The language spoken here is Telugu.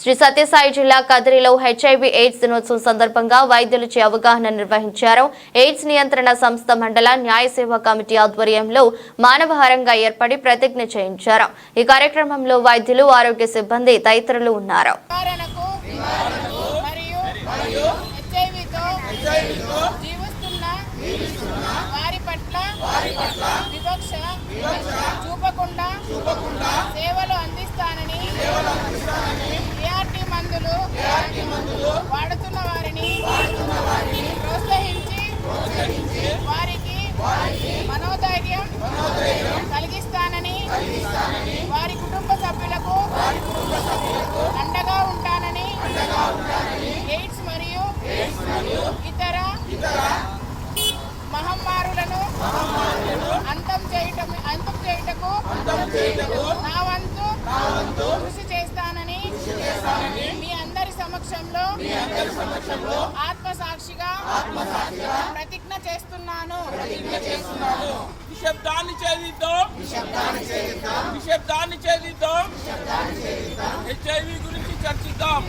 శ్రీ సత్యసాయి జిల్లా కదిరిలో హెచ్ఐవి ఎయిడ్స్ దినోత్సవం సందర్భంగా వైద్యులచే అవగాహన నిర్వహించారు. ఎయిడ్స్ నియంత్రణ సంస్థ మండల న్యాయ సేవా కమిటీ ఆధ్వర్యంలో మానవహారంగా ఏర్పడి ప్రతిజ్ఞ చేయించారు. ఈ కార్యక్రమంలో వైద్యులు ఆరోగ్య సిబ్బంది తదితరులు ఉన్నారు. వారి పట్ల వివక్ష చూపకుండా నా వంతు కృషి చేస్తానని మీ అందరి సమక్షంలో ఆత్మసాక్షిగా ప్రతిజ్ఞ చేస్తున్నాను. నిశ్శబ్దాన్ని ఛేదిద్దాం నిశ్శబ్దాన్ని ఛేదిద్దాం హెచ్ఐవి గురించి చర్చిద్దాం.